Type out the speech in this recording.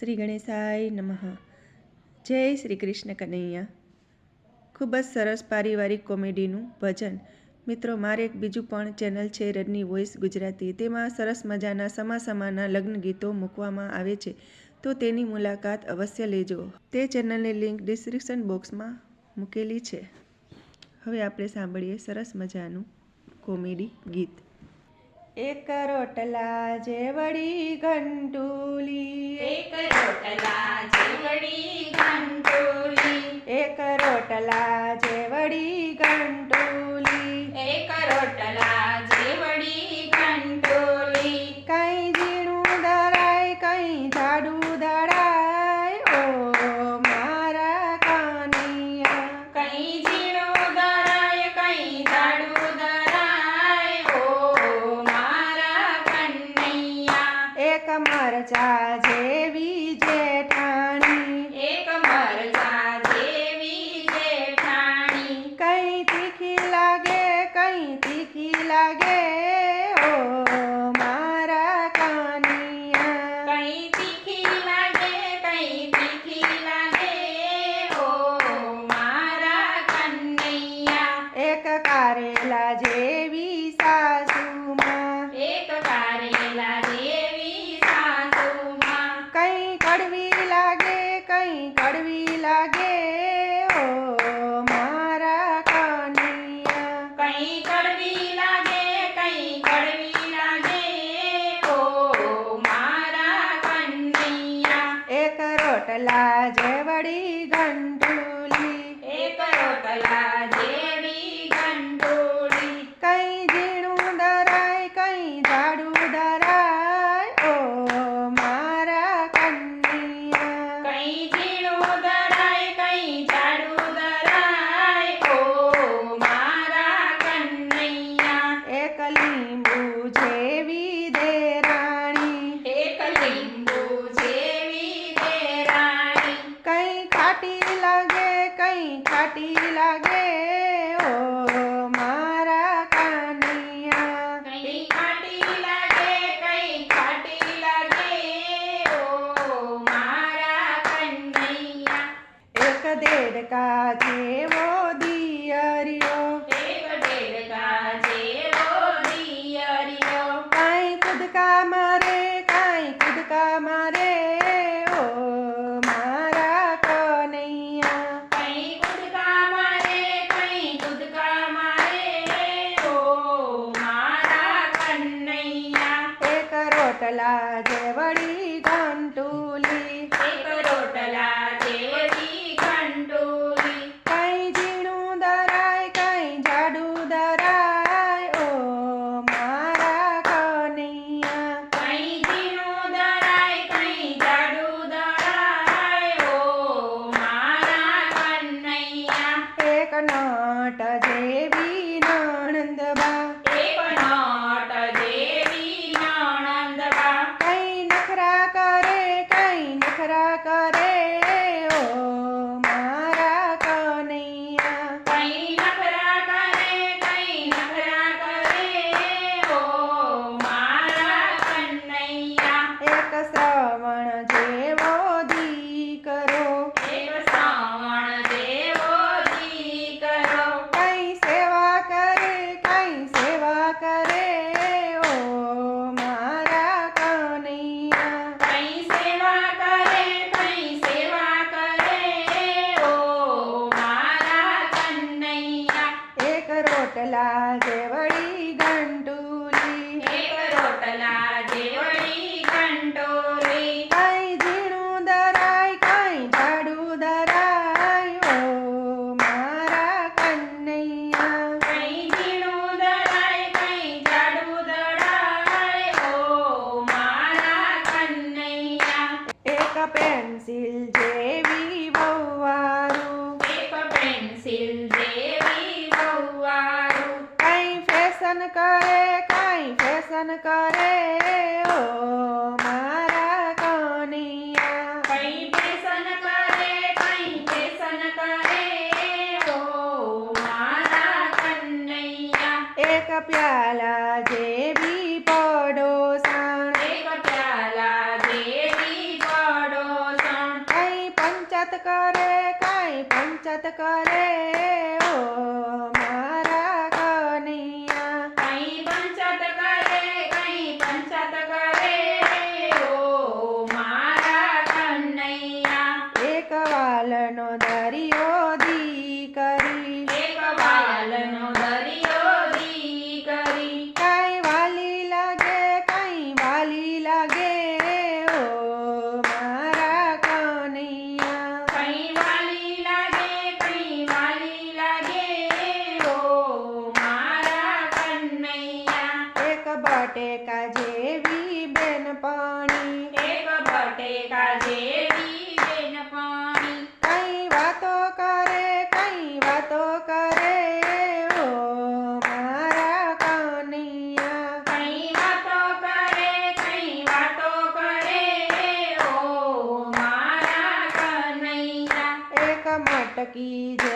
શ્રી ગણેશાય નમઃ. જય શ્રી કૃષ્ણ કનૈયા. ખૂબ જ સરસ પારિવારિક કોમેડીનું ભજન. મિત્રો, મારે એક બીજું પણ ચેનલ છે રડની વોઇસ ગુજરાતી. તેમાં સરસ મજાના સમા સમાના લગ્ન ગીતો મૂકવામાં આવે છે. તો તેની મુલાકાત અવશ્ય લેજો. તે ચેનલની લિંક ડિસ્ક્રિપ્શન બોક્સમાં મૂકેલી છે. હવે આપણે સાંભળીએ સરસ મજાનું કોમેડી ગીત. એક રોટલા જેવડી ઘંટુલી. એક રોટલા જેવડી ઘંટુલી. એક રોટલા જેવડી ઘંટુલી એક રોટલા જેવડી ઘંટોલી કઈ ઝીણું દરાય કઈ જાડું દરાય ઓ મારા કાનિયા કઈ ઝીણો દરાય કઈ જાડું દરાય ઓ મારા કનૈયા એક મરચા જેવી જેઠાણી. એક મરચા જેવી જેઠાણી કઈ તીખી લાગે કઈ તીખી લાગે ઓ મારા કાનિયા કઈ તીખી લાગે કઈ તીખી લાગે ઓ મારા કનૈયા એક કારેલા જેવી સાસુમાં એક કારેલા જેવી સાસુમાં કઈ કડવી લાગે કઈ કડવી લાગે ઓ મારા કાનિયા કઈ કડવી લાગે કઈ કડવી લાગે? ઓ મારા કનૈયા એક રોટલા જેવડી ઘંટુલી એક રોટલા જેવી ગંડોળી કઈ ઝીણું દરાય કઈ જાડું દરાય ઓ મારા કન્યા કઈ ઝીણું દરાય કઈ જાડું દરાય ઓ મારા કનૈયા એક લીંબુ જેવી દેરાણી એક લીંબુ જેવી દેરાણી કઈ ખાટી લાગે કઈ ખાટી લાગે ઓ મારા કાનિયા કઈ ખાટી લાગે કઈ ખાટી લાગે ઓ મારા કનૈયા એક દેડકા જેવો દિયરિયો. એક દેડકા જેવો દિયરિયો. કાંઈ કુદકા મારે કાંઈ કુદકા મારે ઓ મારા કનૈયા. કઈ કુદકા મારે કઈ કુદકા મારે ઓ મારા કનૈયા. એક રોટલા જેવડી ઘંટુલી దేవి કરે કાંઈ ફેશન કરે ઓ મારા કનિયા. કઈ ફેશન કરે કઈ ફેશન કરે ઓ મારા કનૈયા. એક પ્યાલા જેવી પડોસણ. એક પ્યાલા જેવી પડોસણ. કઈ પંચત કરે કઈ પંચત કરે કર્યો કી જય